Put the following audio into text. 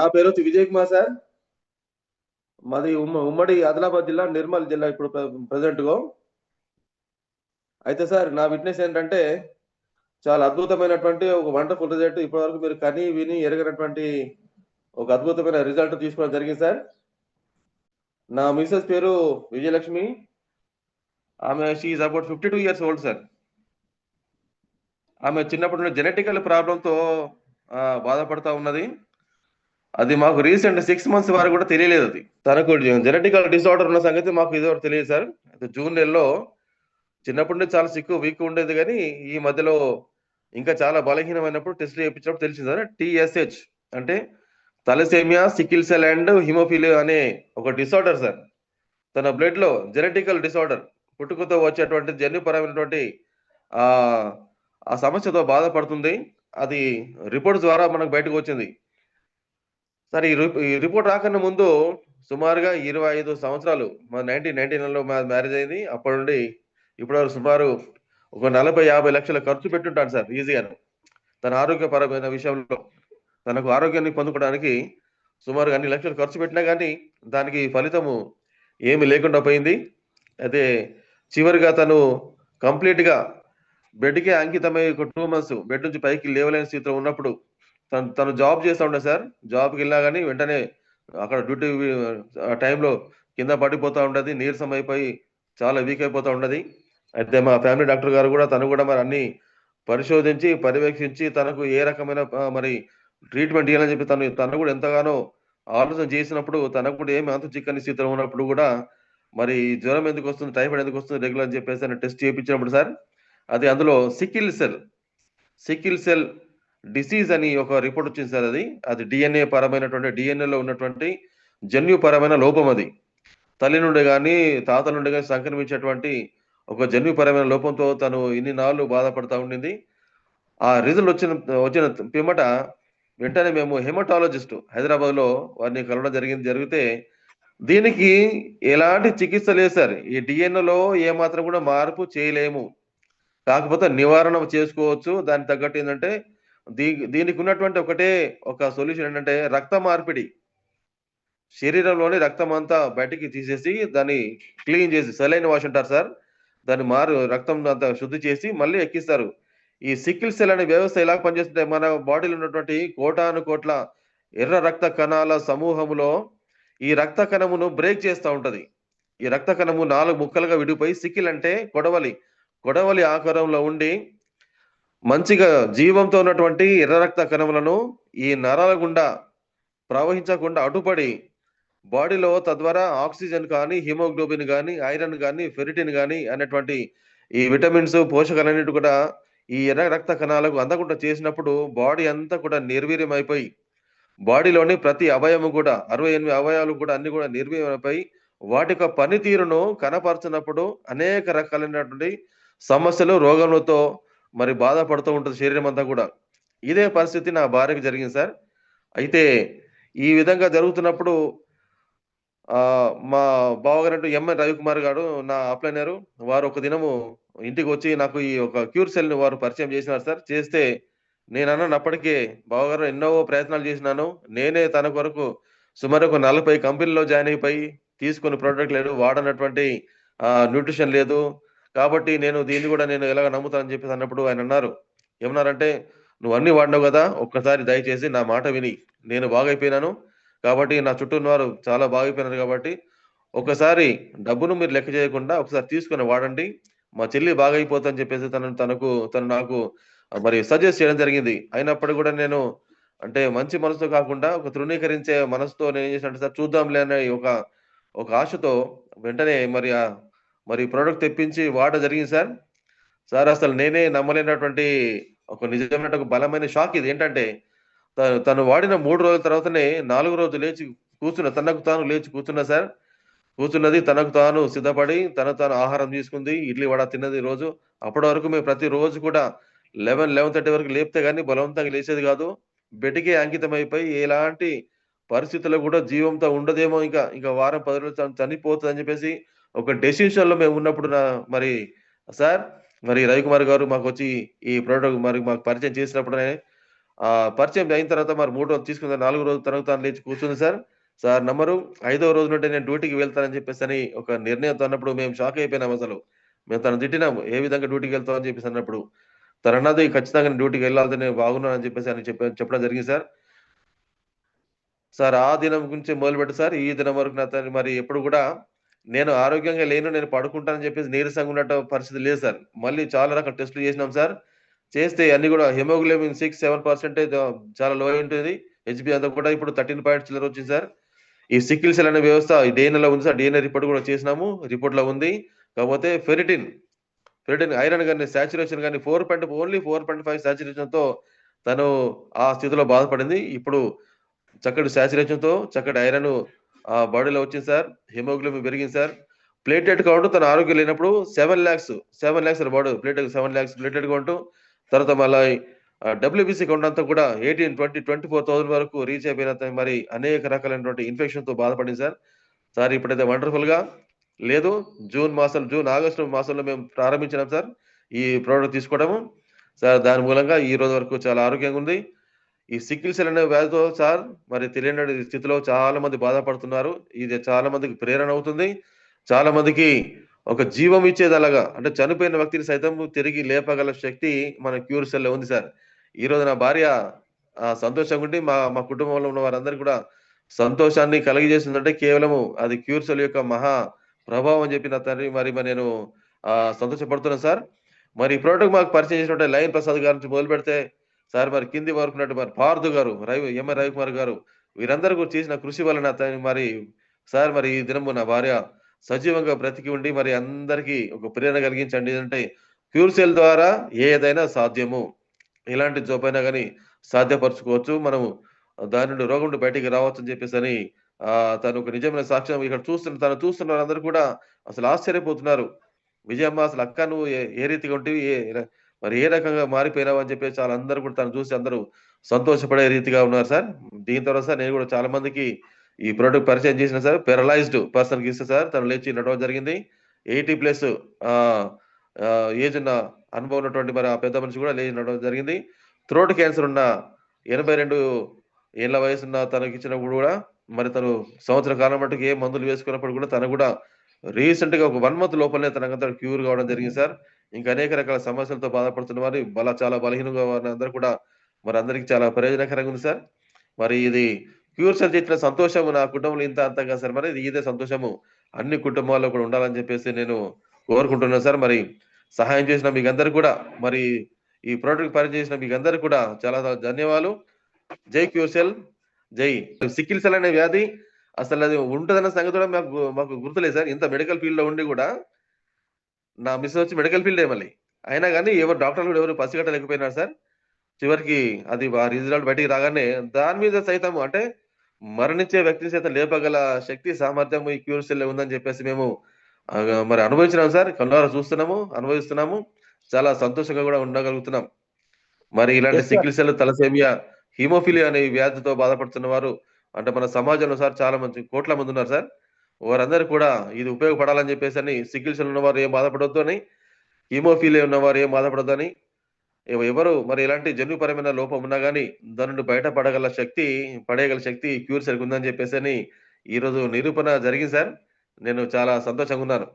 నా పేరు వచ్చి విజయ్ కుమార్ సార్. మాది ఉమ్మ ఉమ్మడి ఆదిలాబాద్ జిల్లా నిర్మల్ జిల్లా ఇప్పుడు ప్రెసెంట్ గో అయితే సార్ నా విట్నెస్ ఏంటంటే చాలా అద్భుతమైనటువంటి ఒక వండర్ఫుల్ రిజల్ట్ ఇప్పటి వరకు మీరు కని విని ఎరగనటువంటి ఒక అద్భుతమైన రిజల్ట్ తీసుకోవడం జరిగింది సార్. నా మిసెస్ పేరు విజయలక్ష్మి. ఆమె she's about fifty two years old sir ఆమె చిన్నప్పటి నుండి జెనెటికల్ ప్రాబ్లంతో బాధపడతా ఉన్నది. అది మాకు రీసెంట్ సిక్స్ మంత్స్ వరకు కూడా తెలియలేదు అది. తనకు జెనెటికల్ డిసార్డర్ ఉన్న సంగతి మాకు ఇదివరకు తెలియదు సార్. జూన్ నెలలో చిన్నప్పటి నుంచి చాలా సిక్కు వీక్ ఉండేది కానీ ఈ మధ్యలో ఇంకా చాలా బలహీనమైనప్పుడు టెస్ట్ చేయించినప్పుడు తెలిసింది సార్. టిఎస్హెచ్ అంటే thalassaemia sickle cell and haemophilia అనే ఒక డిసార్డర్ సార్. తన బ్లడ్లో జెనెటికల్ డిసార్డర్ పుట్టుకతో వచ్చేటువంటి జన్యుపరమైనటువంటి ఆ ఆ సమస్యతో బాధపడుతుంది. అది రిపోర్ట్ ద్వారా మనకు బయటకు వచ్చింది. సార్ ఈ రిపోర్ట్ రాకన్నా ముందు సుమారుగా ఇరవై ఐదు సంవత్సరాలు మా నైన్టీన్ నైన్టీ నైన్లో మా మ్యారేజ్ అయింది. అప్పటి నుండి ఇప్పటివరకు సుమారు ఒక నలభై యాభై లక్షల ఖర్చు పెట్టుంటాను సార్ ఈజీగాను. తన ఆరోగ్యపరమైన విషయంలో తనకు ఆరోగ్యాన్ని పొందుకోవడానికి సుమారుగా అన్ని లక్షలు ఖర్చు పెట్టినా కానీ దానికి ఫలితము ఏమి లేకుండా పోయింది. అయితే చివరిగా తను కంప్లీట్గా బెడ్కే అంకితమై ఒక టూ మంత్స్ బెడ్ నుంచి పైకి లేవలేని స్థితిలో ఉన్నప్పుడు తను తను జాబ్ చేస్తూ ఉండే సార్. జాబ్కి వెళ్ళినా కానీ వెంటనే అక్కడ డ్యూటీ టైంలో కింద పడిపోతూ ఉండదు. నీరసం అయిపోయి చాలా వీక్ అయిపోతూ ఉండదు. అయితే మా ఫ్యామిలీ డాక్టర్ గారు కూడా తను కూడా మరి అన్ని పరిశోధించి పర్యవేక్షించి తనకు ఏ రకమైన మరి ట్రీట్మెంట్ ఇవ్వాలని చెప్పి తను తను కూడా ఎంతగానో ఆలోచన చేసినప్పుడు తనకు కూడా ఏమి అంత చిక్కని స్థితిలో ఉన్నప్పుడు కూడా మరి జ్వరం ఎందుకు వస్తుంది టైఫాయిడ్ ఎందుకు వస్తుంది రెగ్యులర్ అని చెప్పేసి టెస్ట్ చేయించినప్పుడు సార్. అది అందులో sickle cell sickle cell disease అని ఒక రిపోర్ట్ వచ్చింది సార్ అది. అది డిఎన్ఏ పరమైనటువంటి డిఎన్ఏలో ఉన్నటువంటి జన్యుపరమైన లోపం అది. తల్లి నుండి కానీ తాత నుండి కానీ సంక్రమించేటువంటి ఒక జన్యుపరమైన లోపంతో తను ఇన్ని నాళ్ళు బాధపడతా ఉండింది. ఆ రిజల్ట్ వచ్చిన వచ్చిన పిమ్మట వెంటనే మేము హెమటాలజిస్ట్ హైదరాబాద్లో వారిని కలవడం జరిగింది జరిగితే దీనికి ఎలాంటి చికిత్స లేదు సార్. ఈ డిఎన్ఏలో ఏమాత్రం కూడా మార్పు చేయలేము. కాకపోతే నివారణ చేసుకోవచ్చు. దానికి తగ్గట్టు ఏంటంటే దీ దీనికి ఉన్నటువంటి ఒకటే ఒక సొల్యూషన్ ఏంటంటే రక్త మార్పిడి. శరీరంలోని రక్తం అంతా బయటికి తీసేసి దాన్ని క్లీన్ చేసి సెలైన్ వాష్ అంటారు సార్. దాన్ని మారు రక్తం అంతా శుద్ధి చేసి మళ్ళీ ఎక్కిస్తారు. ఈ సిక్కిల్ సెల్ అనే వ్యవస్థ ఎలా పనిచేస్తుంటే మన బాడీలో ఉన్నటువంటి కోటాను కోట్ల ఎర్ర రక్త కణాల సమూహములో ఈ రక్త కణమును బ్రేక్ చేస్తూ ఉంటది. ఈ రక్త కణము నాలుగు ముక్కలుగా విడిపోయి సిక్కిల్ అంటే కొడవలి. కొడవలి ఆకారంలో ఉండి మంచిగా జీవంతో ఉన్నటువంటి ఎర్ర రక్త కణములను ఈ నరాల గుండా ప్రవహించకుండా అటుపడి బాడీలో తద్వారా ఆక్సిజన్ కానీ హిమోగ్లోబిన్ కానీ ఐరన్ కానీ ఫెరిటిన్ కానీ అనేటువంటి ఈ విటమిన్స్ పోషకాలన్నిటి కూడా ఈ ఎర్ర రక్త కణాలకు అందకుండా చేసినప్పుడు బాడీ అంతా కూడా నిర్వీర్యం అయిపోయి బాడీలోని ప్రతి అవయము కూడా అరవై ఎనిమిది అవయవాలు కూడా అన్ని కూడా నిర్వీర్యమైపోయి వాటి యొక్క పనితీరును కనపరచినప్పుడు అనేక రకాలైనటువంటి సమస్యలు రోగములతో మరి బాధపడుతూ ఉంటుంది శరీరం అంతా కూడా. ఇదే పరిస్థితి నా భార్యకి జరిగింది సార్. అయితే ఈ విధంగా జరుగుతున్నప్పుడు మా బావగారు ఎంఎన్ రవికుమార్ గారు నా అప్లైనరు. వారు ఒక దినము ఇంటికి వచ్చి నాకు ఈ ఒక క్యూర్ సెల్ని వారు పరిచయం చేసినారు సార్. చేస్తే నేను అన్నప్పటికీ బావగారు ఎన్నో ప్రయత్నాలు చేసినాను. నేనే తన కొరకు సుమారు ఒక నలభై కంపెనీలో జాయిన్ అయిపోయి తీసుకుని ప్రోడక్ట్ లేదు వాడనటువంటి న్యూట్రిషన్ లేదు. కాబట్టి నేను దీన్ని కూడా నేను ఎలాగ నమ్ముతానని చెప్పేసి అన్నప్పుడు ఆయన అన్నారు ఏమన్నారంటే నువ్వు అన్ని వాడినావు కదా ఒక్కసారి దయచేసి నా మాట విని. నేను బాగైపోయినాను కాబట్టి నా చుట్టూ వారు చాలా బాగైపోయినారు కాబట్టి ఒకసారి డబ్బును మీరు లెక్క చేయకుండా ఒకసారి తీసుకుని వాడండి. మా చెల్లి బాగైపోతుందని చెప్పేసి తను తనకు తను నాకు మరి సజెస్ట్ చేయడం జరిగింది. అయినప్పటికీ కూడా నేను అంటే మంచి మనసుతో కాకుండా ఒక తృణీకరించే మనసుతో నేను ఏం చేసినట్టు సార్ చూద్దాంలే అనే ఒక ఒక ఆశతో వెంటనే మరి మరి ప్రోడక్ట్ తెప్పించి వాడ జరిగింది సార్. సార్ అసలు నేనే నమ్మలేనటువంటి ఒక నిజమైన ఒక బలమైన షాక్ ఇది. ఏంటంటే తను వాడిన మూడు రోజుల తర్వాతనే నాలుగు రోజులు లేచి కూర్చున్న తనకు తాను లేచి కూర్చున్నా సార్. కూర్చున్నది తనకు తాను సిద్ధపడి తనకు తాను ఆహారం తీసుకుంది ఇడ్లీ వడ తిన్నది రోజు. అప్పటి వరకు మేము ప్రతి రోజు కూడా లెవెన్ లెవెన్ థర్టీ వరకు లేపితే కానీ బలవంతంగా లేచేది కాదు. బెడ్కే అంకితం అయిపోయి ఎలాంటి పరిస్థితుల్లో కూడా జీవంతో ఉండదేమో ఇంకా ఇంకా వారం పది రోజులు చనిపోతుంది అని చెప్పేసి ఒక డెసిషన్లో మేము ఉన్నప్పుడు మరి సార్ మరి రవికుమార్ గారు మాకు వచ్చి ఈ ప్రోడక్ట్ మరి మాకు పరిచయం చేసినప్పుడే ఆ పరిచయం అయిన తర్వాత మరి మూడు రోజులు తీసుకున్న నాలుగు రోజులు తనకు తాను లేచి కూర్చుంది సార్ సార్ నెంబరు ఐదో రోజు నుండి నేను డ్యూటీకి వెళ్తానని చెప్పేసి అని ఒక నిర్ణయంతో అన్నప్పుడు మేము షాక్ అయిపోయినాం అసలు. మేము తను తిట్టినాము ఏ విధంగా డ్యూటీకి వెళ్తామని చెప్పేసి అన్నప్పుడు. తను అన్నది ఖచ్చితంగా నేను డ్యూటీకి వెళ్ళాలి నేను బాగున్నాను అని చెప్పేసి అని చెప్పి చెప్పడం జరిగింది సార్ సార్ ఆ దినం గురించి మొదలుపెట్టి సార్ ఈ దినం వరకు నా తను మరి ఎప్పుడు కూడా నేను ఆరోగ్యంగా లేను నేను పడుకుంటానని చెప్పేసి నీరసంగా ఉన్నట్టు పరిస్థితి లేదు సార్. మళ్ళీ చాలా రకాల టెస్టులు చేసినాం సార్. చేస్తే అన్ని కూడా హెమోగ్లోబిన్ సిక్స్ సెవెన్ పర్సెంటేజ్ చాలా లో ఉంటుంది. హెచ్బి అంతా కూడా ఇప్పుడు థర్టీన్ పాయింట్ చిల్లర వచ్చింది సార్. ఈ సిక్కిల్ సెల్ అనే వ్యవస్థ డిఎన్ఏలో ఉంది సార్. డిఎన్ఏ రిపోర్ట్ కూడా చేసినాము. రిపోర్ట్లో ఉంది. కాకపోతే ఫెరిటిన్ ఫెరిటిన్ ఐరన్ కానీ సాచురేషన్ కానీ four point only four point five సాచురేషన్తో తను ఆ స్థితిలో బాధపడింది. ఇప్పుడు చక్కటి సాచురేషన్తో చక్కటి ఐరన్ బాడీలో వచ్చింది సార్ హిమోగ్లోబిన్ పెరిగింది సార్. ప్లేటెడ్ కౌంట్ తన ఆరోగ్యం లేనప్పుడు seven lakhs seven lakhs body platelet seven lakhs platelet count తర్వాత మళ్ళీ డబ్ల్యూబీసీ కౌంట్ అంతా కూడా eighteen twenty twenty four thousand వరకు రీచ్ అయిపోయినంత మరి అనేక రకాలైనటువంటి ఇన్ఫెక్షన్తో బాధపడింది సార్. సార్ ఇప్పుడైతే వండర్ఫుల్గా లేదు. జూన్ మాసం జూన్ ఆగస్టు మాసంలో మేము ప్రారంభించినాం సార్ ఈ ప్రోడక్ట్ తీసుకోవడము. సార్ దాని మూలంగా ఈ రోజు వరకు చాలా ఆరోగ్యంగా ఉంది. ఈ సిక్కిల్ సెల్ అనే వ్యాధితో సార్ మరి తెలియని స్థితిలో చాలా మంది బాధపడుతున్నారు. ఇది చాలా మందికి ప్రేరణ అవుతుంది. చాలా మందికి ఒక జీవం ఇచ్చేది అలాగా అంటే చనిపోయిన వ్యక్తిని సైతం తిరిగి లేపగల శక్తి మన క్యూర్ సెల్లో ఉంది సార్. ఈ రోజు నా భార్య సంతోషంగా ఉండి మా మా కుటుంబంలో ఉన్న వారందరికీ కూడా సంతోషాన్ని కలిగజేసిందంటే కేవలము అది క్యూర్ సెల్ యొక్క మహా ప్రభావం అని చెప్పిన తండ్రి మరి మరి నేను సంతోషపడుతున్నాను సార్. మరి ఈ ప్రోడక్ట్ మాకు పరిచయం చేసినట్టు లైన్ ప్రసాద్ గారి నుంచి మొదలు పెడితే సార్ మరి కింది వరకు మరి పార్థు గారు రవి ఎంఎన్ రవికుమార్ గారు వీరందరూ కూడా చేసిన కృషి వలన మరి సార్ మరి ఈ దినము నా భార్య సజీవంగా బ్రతికి ఉండి మరి అందరికీ ఒక ప్రేరణ కలిగించండి. అంటే క్యూర్ సెల్ ద్వారా ఏదైనా సాధ్యము. ఎలాంటి జబ్బైనా కానీ సాధ్యపరచుకోవచ్చు. మనము దాని నుండి రోగం నుండి బయటికి రావచ్చు అని చెప్పేసి అని ఆ తను ఒక నిజమైన సాక్ష్యం ఇక్కడ చూస్తున్న తను చూస్తున్న వాళ్ళందరూ కూడా అసలు ఆశ్చర్యపోతున్నారు. విజయమ్మ అసలు అక్క నువ్వు ఏ ఏ రీతిగా ఉంటివి? మరి ఏ రకంగా మారిపోయినావు అని చెప్పేసి చాలా అందరూ కూడా తను చూసి అందరూ సంతోషపడే రీతిగా ఉన్నారు సార్. దీని తర్వాత సార్ నేను కూడా చాలా మందికి ఈ ప్రోడక్ట్ పరిచయం చేసిన సార్. పెరలైజ్డ్ పర్సన్కి ఇస్తే సార్ తను లేచి నడవడం జరిగింది. ఎయిటీ ప్లస్ ఏజ్ ఉన్న అనుభవం ఉన్నటువంటి మరి ఆ పెద్ద మనిషి కూడా లేచి నడవడం జరిగింది. థ్రోట్ క్యాన్సర్ ఉన్న ఎనభై రెండు ఏళ్ళ వయసు ఉన్న తనకి ఇచ్చినప్పుడు కూడా మరి తను సంవత్సర కాలం మటుకు ఏ మందులు వేసుకున్నప్పుడు కూడా తను కూడా రీసెంట్గా ఒక వన్ మంత్ లోపలనే తనకంతా క్యూర్ కావడం జరిగింది సార్. ఇంకా అనేక రకాల సమస్యలతో బాధపడుతున్న వారు బల చాలా బలహీనంగా వారిని అందరూ కూడా మరి అందరికి చాలా ప్రయోజనకరంగా ఉంది సార్. మరి ఇది క్యూర్ సెల్ చేసిన సంతోషము నా కుటుంబంలో ఇంత అంతగా సార్. మరి ఇది ఇదే సంతోషము అన్ని కుటుంబాల్లో కూడా ఉండాలని చెప్పేసి నేను కోరుకుంటున్నాను సార్. మరి సహాయం చేసిన మీకు అందరు కూడా మరి ఈ ప్రోడక్ట్ పరిచయం చేసిన మీకు అందరు కూడా చాలా ధన్యవాదాలు. జై క్యూర్ సెల్ జై. సిక్కిల్ సెల్ అనే వ్యాధి అసలు అది ఉంటుందన్న సంగతి కూడా మాకు మాకు గుర్తులేదు సార్. ఇంత మెడికల్ ఫీల్డ్లో ఉండి కూడా నా మిస్ వచ్చి మెడికల్ ఫీల్డ్ మళ్ళీ. అయినా కానీ ఎవరు డాక్టర్లు కూడా ఎవరు పసిగట్టలేకపోయినారు సార్. చివరికి అది ఆ రిజల్ట్ బయటికి రాగానే దాని మీద సైతం అంటే మరణించే వ్యక్తిని సైతం లేపగల శక్తి సామర్థ్యం ఈ క్యూర్ సెల్ ఉందని చెప్పేసి మేము మరి అనుభవించినాం సార్. కన్నారా చూస్తున్నాము అనుభవిస్తున్నాము. చాలా సంతోషంగా కూడా ఉండగలుగుతున్నాం. మరి ఇలాంటి. సికిల్ సెల్ తలసేమియా హీమోఫిలియా అనే వ్యాధితో బాధపడుతున్న వారు అంటే మన సమాజంలో సార్ చాలా మంది కోట్ల మంది ఉన్నారు సార్. వారందరూ కూడా ఇది ఉపయోగపడాలని చెప్పేసి అని సిగ్గిల్ సెల్ ఉన్నవారు ఏం బాధపడొద్దు అని హీమోఫీలియా ఉన్నవారు ఏం బాధపడొద్దు అని ఎవరు మరి ఎలాంటి జన్యుపరమైన లోపం ఉన్నా కానీ దాని నుండి బయటపడగల శక్తి పడేయగల శక్తి క్యూర్ సరిగ్గా ఉందని చెప్పేసి అని ఈరోజు నిరూపణ జరిగింది సార్. నేను చాలా సంతోషంగా ఉన్నాను.